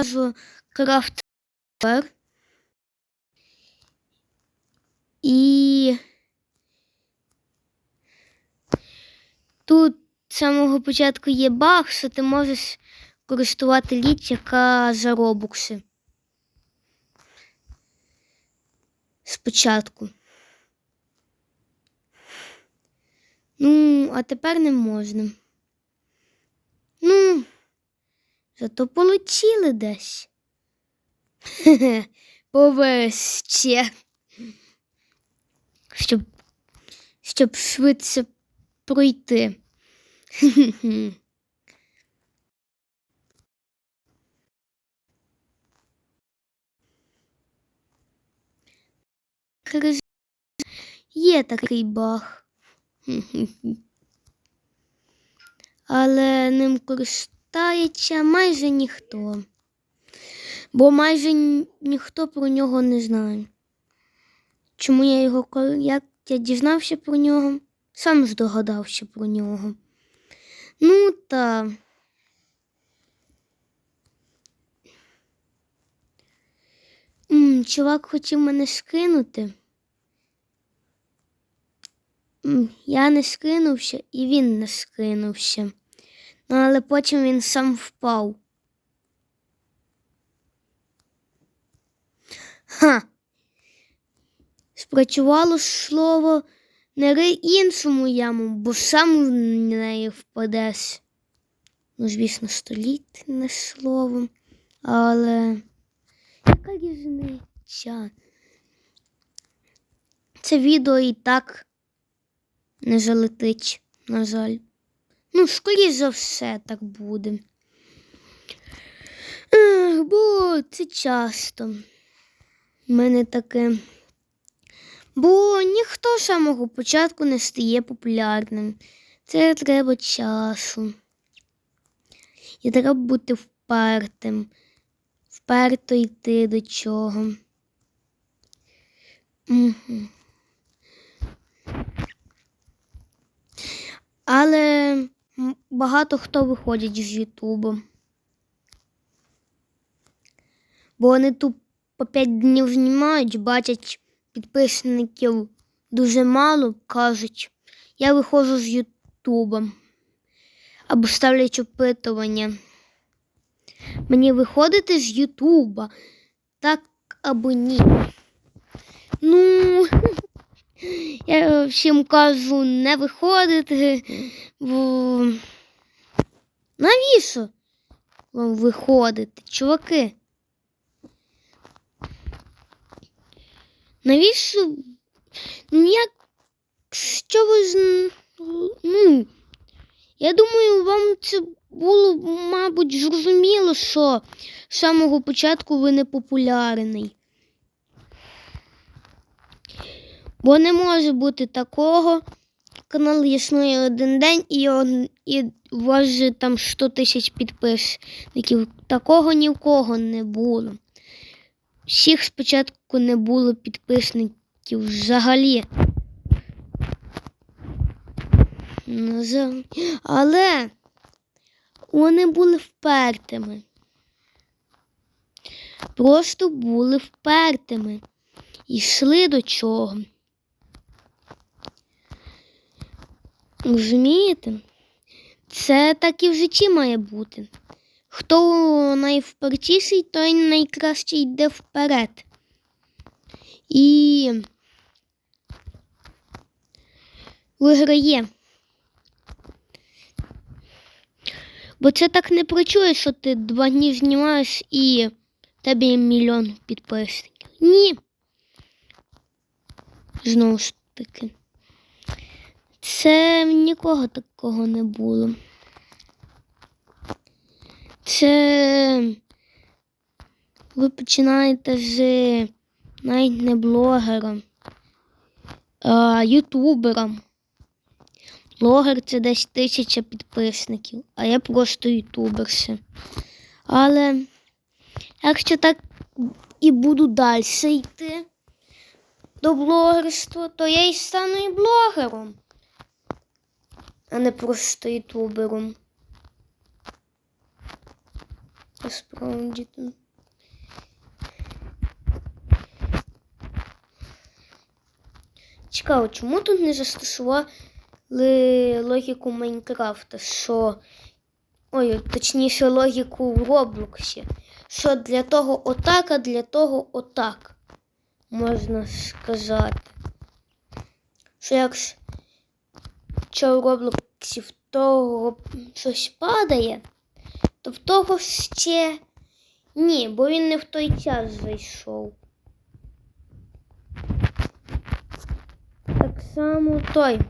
покажу крафтер. І тут з самого початку є баг, що ти можеш користувати ліч, яка за робукси. Спочатку. Ну, а тепер не можна. Ну, зато полетіли десь. Хе-хе, повеще. Щоб, щоб швидше пройти. Є такий баг. Але ним користається майже ніхто. Бо майже ніхто про нього не знає. Чому я його як я дізнався про нього? Сам здогадався про нього. Ну та. Чувак хотів мене скинути. Я не скинувся, і він не скинувся. Ну, але потім він сам впав. Ха. Спрацювало слово не рий іншому яму, бо сам в неї впадеш. Ну, звісно, столітне слово, але яка різниця? Це відео і так не залетить, на жаль. Ну, скоріш за все, так буде. Бо це часто. У мене таке. Бо ніхто з самого початку не стає популярним. Це треба часу. І треба бути впертим, вперто йти до чого. Угу. Але багато хто виходять з Ютубу. Бо вони тут по 5 днів знімають, бачать підписників дуже мало, кажуть, я виходжу з Ютуба. Або ставлять опитування. Мені виходити з Ютуба, так або ні. Ну, я всім кажу не виходити, бо навіщо вам виходити, чуваки? Навіщо? Ну, як що ви з... Ну, я думаю, вам це було, мабуть, зрозуміло, що з самого початку ви не популярний. Бо не може бути такого. Канал існує один день і, он, і у вас же там 100 тисяч підписників. Такого ні в кого не було. Всіх спочатку не було підписників взагалі. Ну, Але вони були впертими. Просто були впертими. І йшли до чого. Розумієте? Це так і в житті має бути. Хто найвпертіший, той найкраще йде вперед. І виграє. Бо це так не працює, що ти два дні знімаєш і тебе мільйон підписників. Ні. Знову ж таки. Це нікого такого не було. Це ви починаєте з навіть не блогера, а ютубера. Блогер це десь тисяча підписників, а я просто ютубер. Але якщо так і буду далі йти до блогерства, то я і стану і блогером, а не просто ютубером. Насправді тут. Цікаво, чому тут не застосували логіку Майнкрафта, що. Ой, точніше, логіку в Роблоксі. Що для того отак, а для того отак. Можна сказати. Що якщо в Роблоксі в того щось падає, то в того ще ні, бо він не в той час зайшов. Так само той.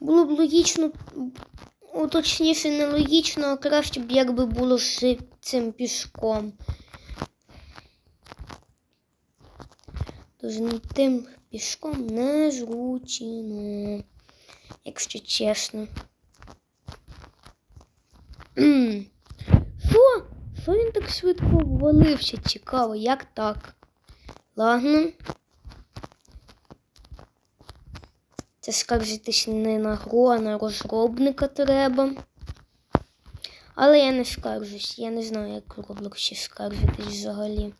Було б логічно, о, точніше, не логічно, а краще б якби було з цим пішком. Тож не тим пішком не незручно, якщо чесно. Що? Що він так швидко ввалився? Цікаво, як так? Ладно. Це скаржитись не на гру, а на розробника треба. Але я не скаржусь. Я не знаю, як в Роблоксі скаржитись взагалі.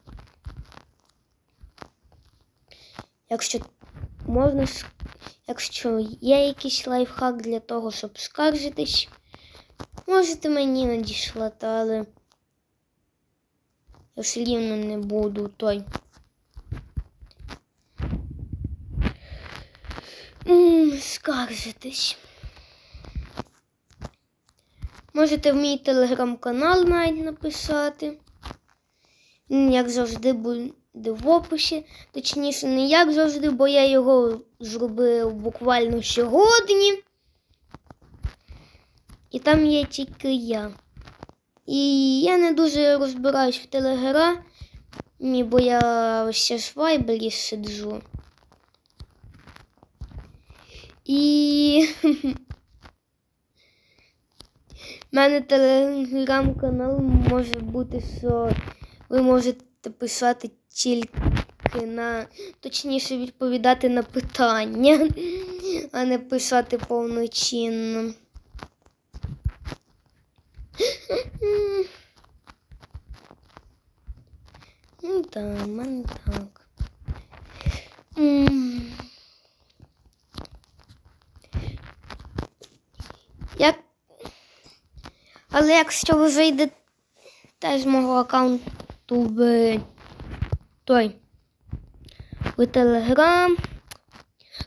Якщо можна, якщо є якийсь лайфхак для того, щоб скаржитись, можете мені надіслати, але я все рівно не буду той. Скаржитись. Можете в мій телеграм-канал навіть написати. Як завжди, в описі. Точніше, не як завжди, бо я його зробив буквально сьогодні. І там є тільки я. І я не дуже розбираюсь в телеграмі, бо я ще в вайбері сиджу. І в мене телеграм-канал може бути, що ви можете писати тільки на, точніше відповідати на питання, а не писати повноцінно. Ну так, в мене так. Як... Але якщо ви зайдете з мого аккаунту в той в Телеграм,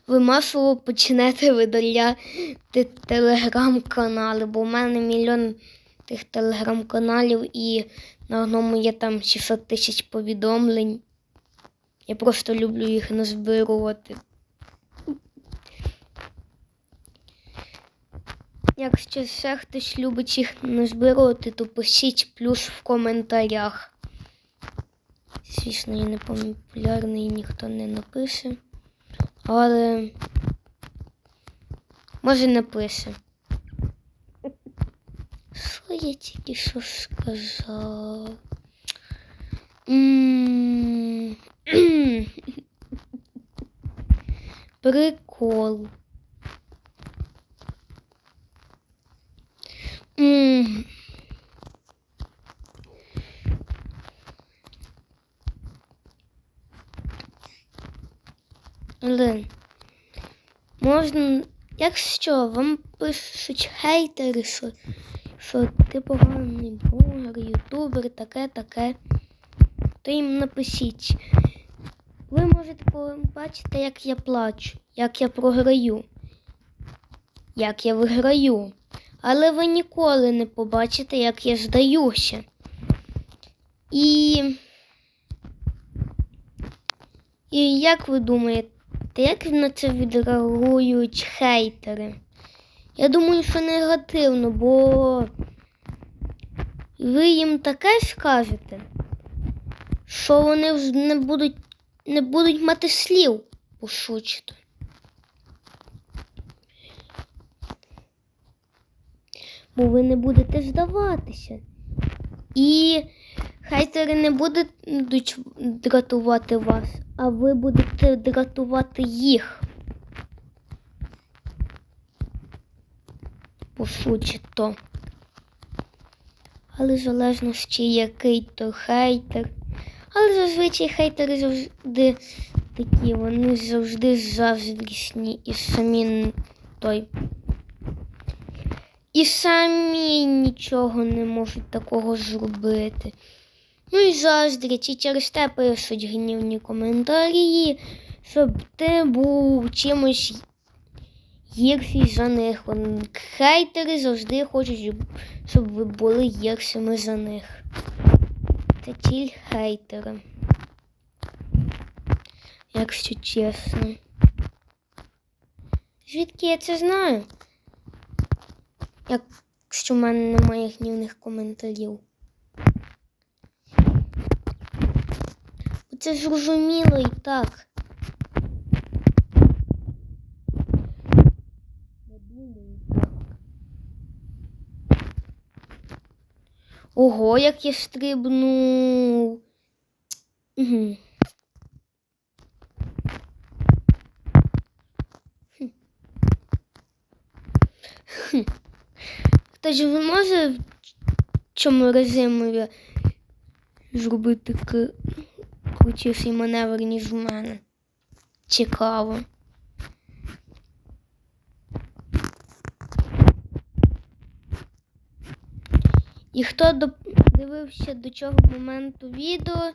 ви масово почнете видаляти телеграм-канали, бо в мене мільйон тих телеграм-каналів і на одному є там 600 тисяч повідомлень. Я просто люблю їх назбирувати. Якщо ще хтось любить їх назбирувати, то пишіть плюс в коментарях. Звісно, я не популярний, ніхто не напише. Але може напише. Що я тільки що сказав? Прикол. М. Але можна, якщо вам пишуть хейтери, що, що ти поганий блогер, ютубер, таке, таке, то їм напишіть. Ви можете побачити, як я плачу, як я програю, як я виграю. Але ви ніколи не побачите, як я здаюся. І. І як ви думаєте, як на це відреагують хейтери? Я думаю, що негативно, бо ви їм таке скажете, що вони вз- не будуть, не будуть мати слів пошучити. Бо ви не будете здаватися. І хейтери не будуть дратувати вас, а ви будете дратувати їх. По суті то. Але в залежності, який то хейтер. Але зазвичай хейтери завжди такі, вони завжди заздрісні і самі той. І самі нічого не можуть такого зробити. Ну і заздрять, і через те пишуть гнівні коментарі, щоб ти був чимось гірший за них. Хейтери завжди хочуть, щоб- ви були гіршими за них. Це ціль хейтера. Якщо чесно. Звідки я це знаю? Якщо в мене немає гнівних коментарів. Це зрозуміло і так. Ого, як я стрибнув. Угу. Хтось же може в цьому режимі зробити к- крутіший маневр, ніж в мене. Цікаво. І хто дивився до цього моменту відео,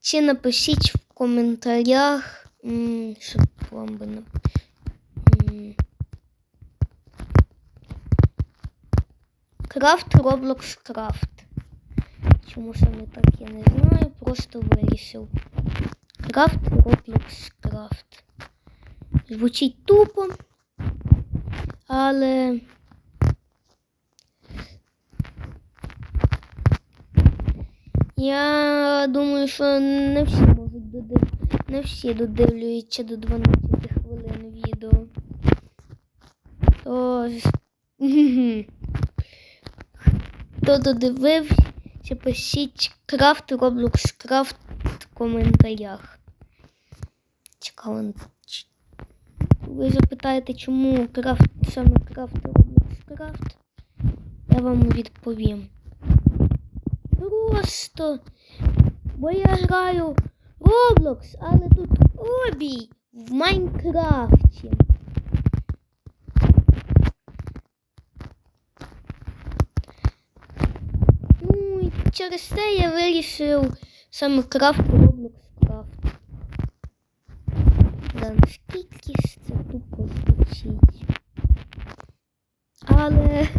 чи напишіть в коментарях, щоб вам би Крафт Roblox Крафт. Чому саме так я не знаю, просто вирішив. Крафт Roblox Крафт. Звучить тупо, але. Я думаю, що не всі можуть додив... не всі додивлюються до 12 хвилин відео. То хто додивився, пишіть крафт Roblox крафт в коментарях. Цікаво. Ви запитаєте, чому крафт саме крафт Roblox крафт? Я вам відповім. Просто. Бо я граю Roblox, але тут обій в Майнкрафті. Ну і через це я вирішив саме крафт Roblox крафт. Да, наскільки ж це тупо звучить. Але.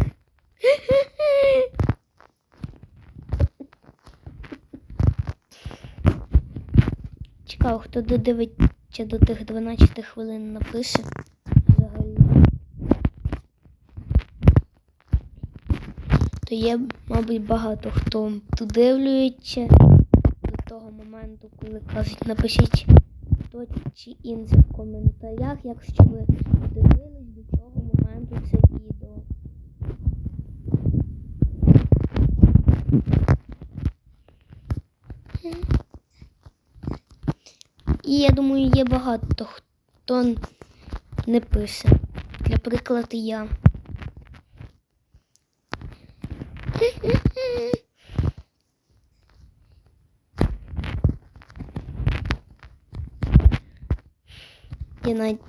Цікаво, хто додивиться до тих 12 хвилин напише взагалі. То є, мабуть, багато хто додивлюється до того моменту, коли кажуть, напишіть то чи інше в коментарях, якщо ви дивились до цього моменту це відео. І я думаю, є багато хто не пише. Для прикладу я. Я навіть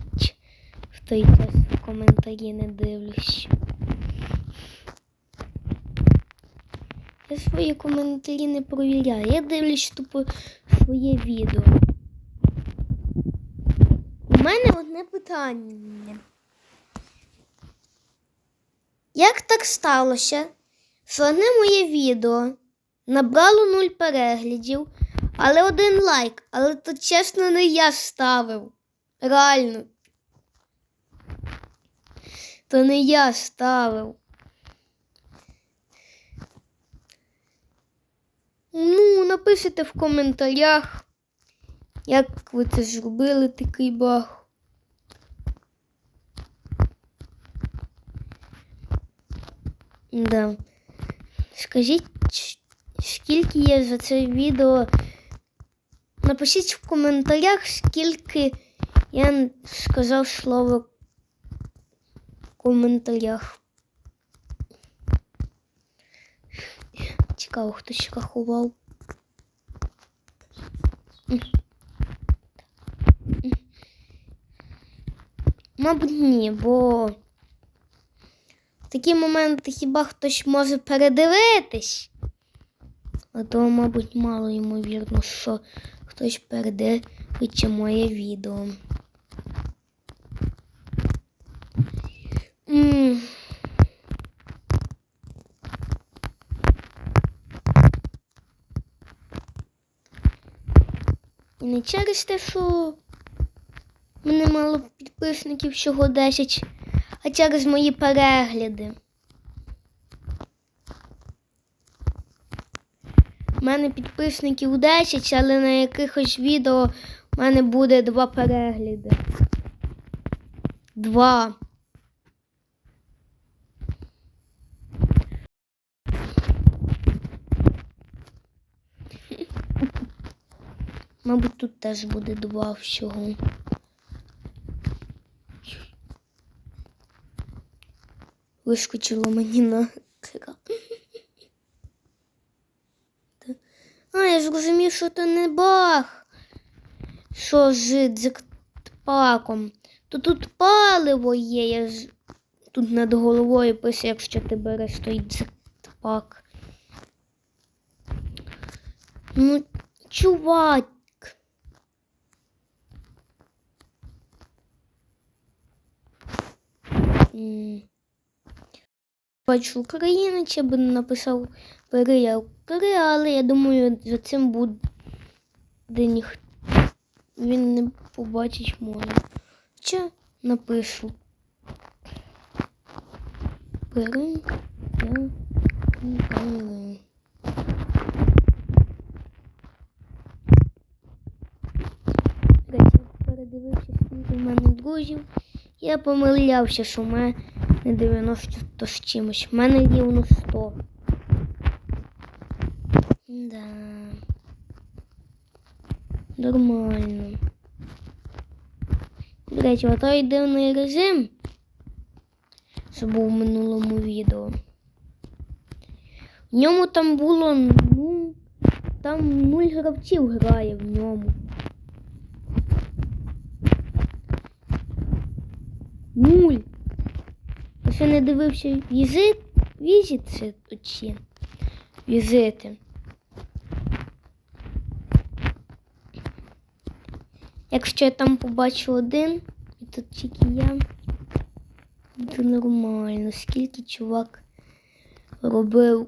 в той час в коментарі не дивлюсь. Я свої коментарі не провіряю. Я дивлюсь тупо своє відео. У мене одне питання. Як так сталося, що моє відео набрало нуль переглядів, але один лайк, але то чесно не я ставив. Реально. То не я ставив. Ну, напишіть в коментарях, як ви це зробили такий баг. Да. Скажіть, скільки є за це відео. Напишіть в коментарях, скільки я сказав слово в коментарях. Цікаво, хто ще рахував. Мабуть, ні, бо в такі моменти хіба хтось може передивитись. А то, мабуть, мало ймовірно, що хтось передивиться моє відео. М. І не через те, що мене мало підписників всього 10, а через мої перегляди. У мене підписників 10, але на якихось відео в мене буде два перегляди. Два. Мабуть, тут теж буде два всього. Вискочило мені на екран. А, я зрозумів, що то не баг. Що з дзекпаком. То тут паливо є. Я ж... Тут над головою пише, якщо ти береш той дзекпак. Ну, чувак. М. Бачу українець, я би написав бери я але я думаю, за цим буде ніхто. Він не побачить може. Чи напишу. Бери я передивився, скільки в мене друзів. Я помилявся, що в мене не 90 з чимось. В мене рівно 100. Да. Нормально. До речі, отой дивний режим, що був в минулому відео. В ньому там було, ну, там нуль гравців грає в ньому. Нуль. Ще не дивився візит, візити оці. Візити. Якщо я там побачу один, і тут тільки я, то нормально. Скільки чувак робив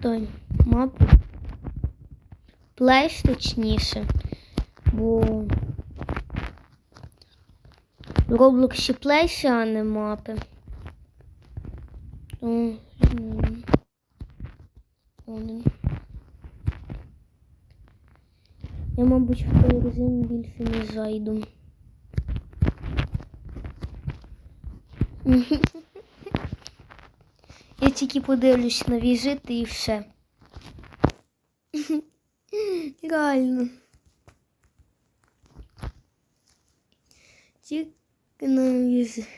той мапу. Плейс точніше, бо в Роблоксі плейси, а не мапи. Я, мабуть, в той режим більше не зайду. Я тільки подивлюсь на візити і все. Реально. Тільки на візит.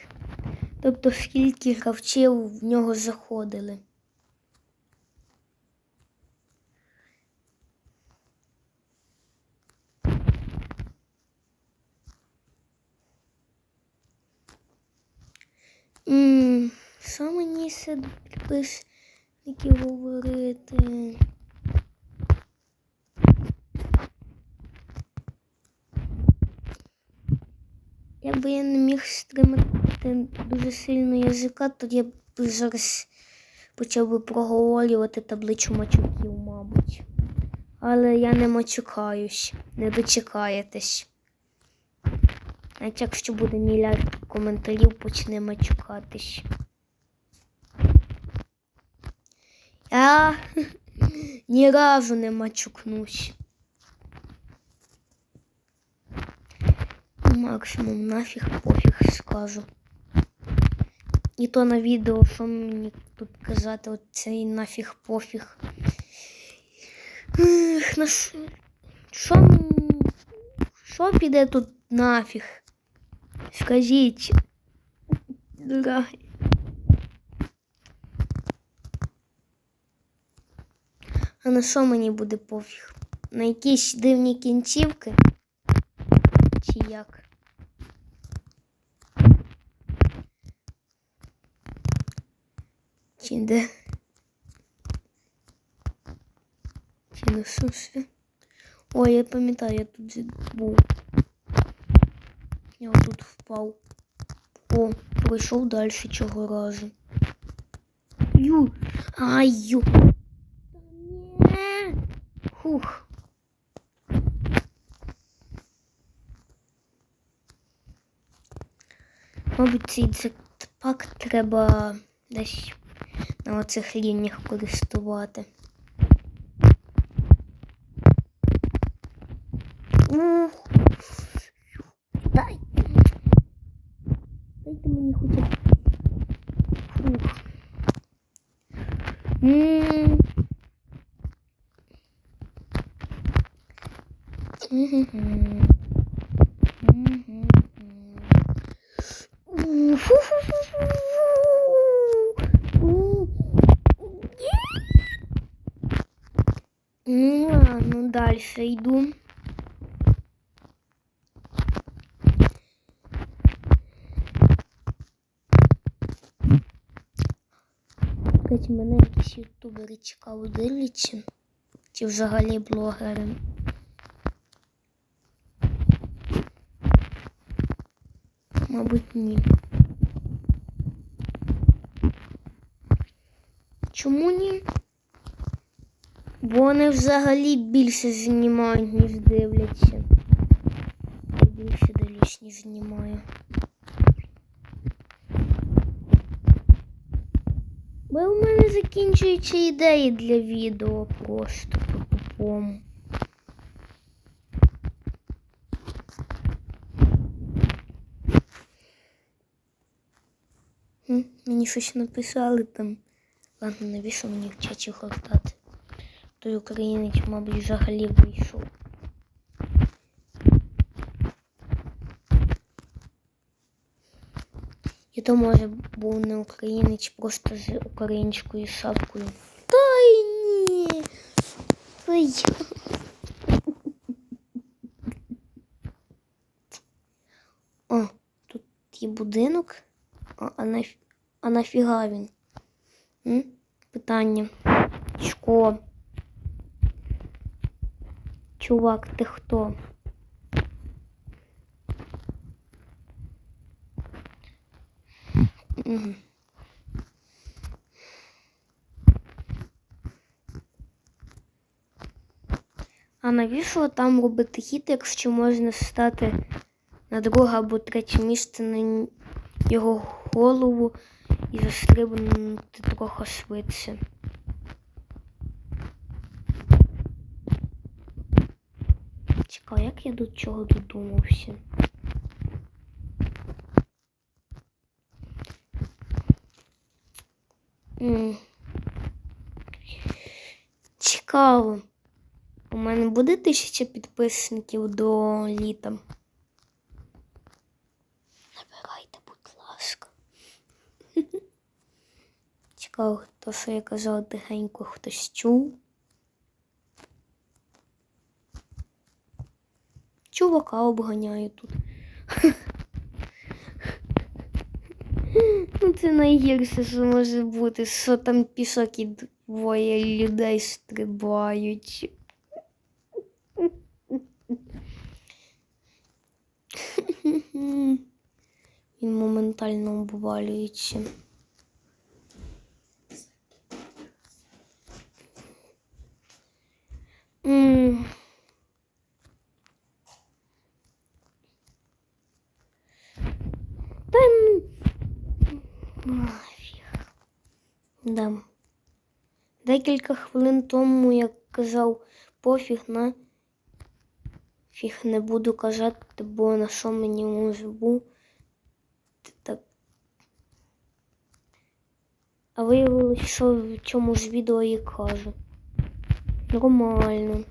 Тобто скільки гравців в нього заходили. Що мені ще до підписників говорити? Якби я не міг дуже сильно язика, то я б зараз почав би проговорювати табличу мачуків, мабуть. Але я не мачукаюсь, не дочекаєтесь. Навіть якщо буде мільярд коментарів, почне мачукатись. Я ні разу не мачукнусь. Максимум нафіг пофіг скажу. І то на відео, що мені тут казати, оцей нафіг пофіг. Що що піде тут нафіг? Скажіть. Дорогий. А на що мені буде пофіг? На якісь дивні кінцівки? Де? Чи на що ще? Ой, я пам'ятаю, я тут був. Я тут впав. О, пройшов далі цього разу. Ю. Ай, ю. Хух. Мабуть, цей джекпак треба десь на оцих лініях користувати. Ух. Дай. Дайте мені хоча б. Фух. М. Мгм. Мгм. Уфу-фу-фу-фу. Ну ладно, дальше иду. Кстати, мене якісь ютубери цікаво дивляться. Чи взагалі блогери. Мабуть, ні. Чому ні? Бо вони взагалі більше знімають, ніж дивляться. Я більше дивлюсь, ніж знімаю. Бо закінчуються ідеї для відео просто по купому. Мені щось написали там. Ладно, навіщо мені в чаті хортати? Той українець, мабуть, взагалі вийшов. То може був не українець, просто з українською шапкою. Та й ні. Ой. О, тут є будинок. А, а, наф... а нафіга він? М? Питання. Чко? Чувак, ти хто? А навіщо там робити хід, якщо можна стати на друге або третє місце на його голову і застрибнути трохи швидше? Цікаво, як я до чого додумався? Цікаво. У мене буде тисяча підписників до літа. Набирайте, будь ласка. Цікаво, то, що я казала тихенько, хтось чув. Чувака обганяю тут. Ну, це найгірше, що може бути, що там пішок і двоє людей стрибають. Він моментально обвалюється. М. Та ну. Нафіг. Да. Декілька хвилин тому я казав пофіг на фіг не буду казати, бо на що мені може бути так. А виявилось, що в цьому ж відео я кажу. Нормально.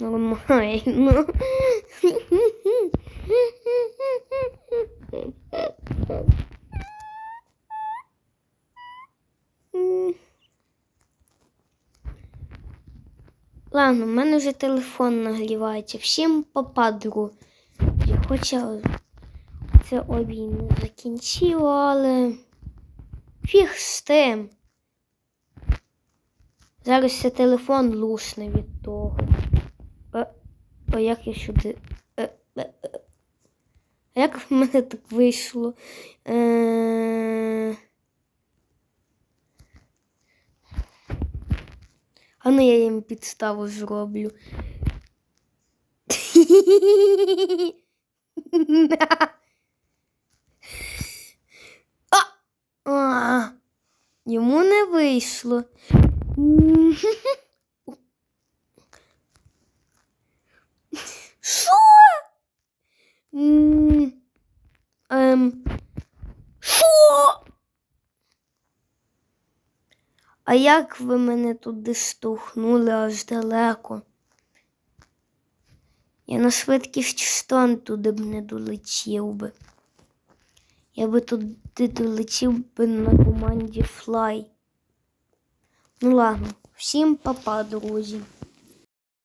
Нормально. Ладно, в мене вже телефон нагрівається. Всім папа, друзі. Хоча це обій не закінчило, але фіг з тим. Зараз це телефон лусне від того. Е, а як я сюди. Е, е, е. А як в мене так вийшло? Е... А ну я їм підставу зроблю. А! А! Йому не вийшло. Що? Ем. Що? А як ви мене туди штовхнули аж далеко? Я на швидкість штан туди б не долетів би. Я би туди долетів би на команді Fly. Ну ладно, всім папа, друзі.